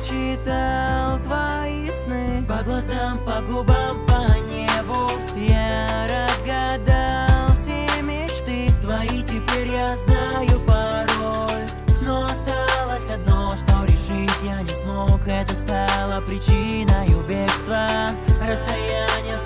читал твои сны. По глазам, по губам, по небу Я разгадал все мечты. Твои теперь я знаю пароль. Но осталось одно, что решить я не смог. Это стало причиной бегства. Расстояние в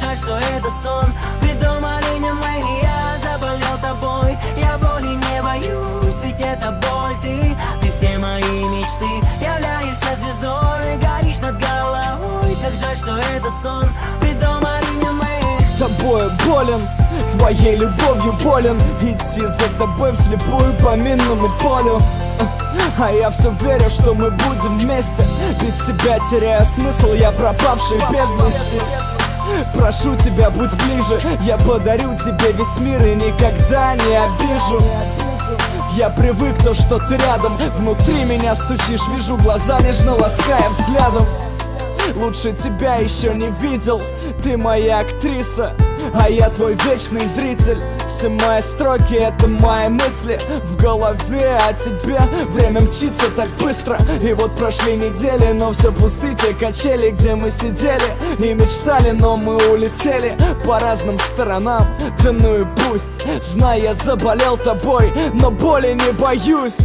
жаль, что этот сон. Придумали не мы Я заболел тобой, я боли не боюсь Ведь это боль ты, ты все мои мечты Являешься звездой, горишь над головой Так жаль, что этот сон. Придумали не мы тобою болен Твоей любовью болен. Идти за тобой вслепую по минному полю. А я все верю, что мы будем вместе. Без тебя теряю смысл, я пропавший без вести Прошу тебя, будь ближе. Я подарю тебе весь мир и никогда не обижу. Я привык то, что ты рядом. Внутри меня стучишь, вижу глаза, нежно лаская взглядом. Лучше тебя еще не видел. Ты моя актриса, а я твой вечный зритель. Все мои строки это мои мысли В голове. О тебе Время мчится так быстро. И вот прошли недели, но все пусты те качели Где мы сидели и мечтали, но мы улетели По разным сторонам, да ну и пусть Знай, я заболел тобой, но боли не боюсь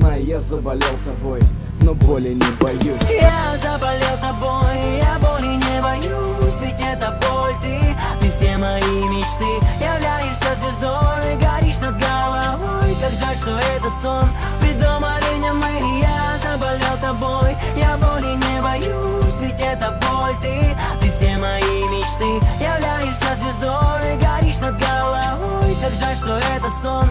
Знай, я заболел тобой, но боли не боюсь. Я заболел тобой, я боли не боюсь Ведь это боль ты, ты все мои мечты Являешься звездой, горишь над головой. Как жаль, что этот сон придумали не мы. Я заболел тобой, я боли не боюсь Ведь это боль ты, ты все мои мечты Являешься звездой, горишь над головой. Как жаль, что этот сон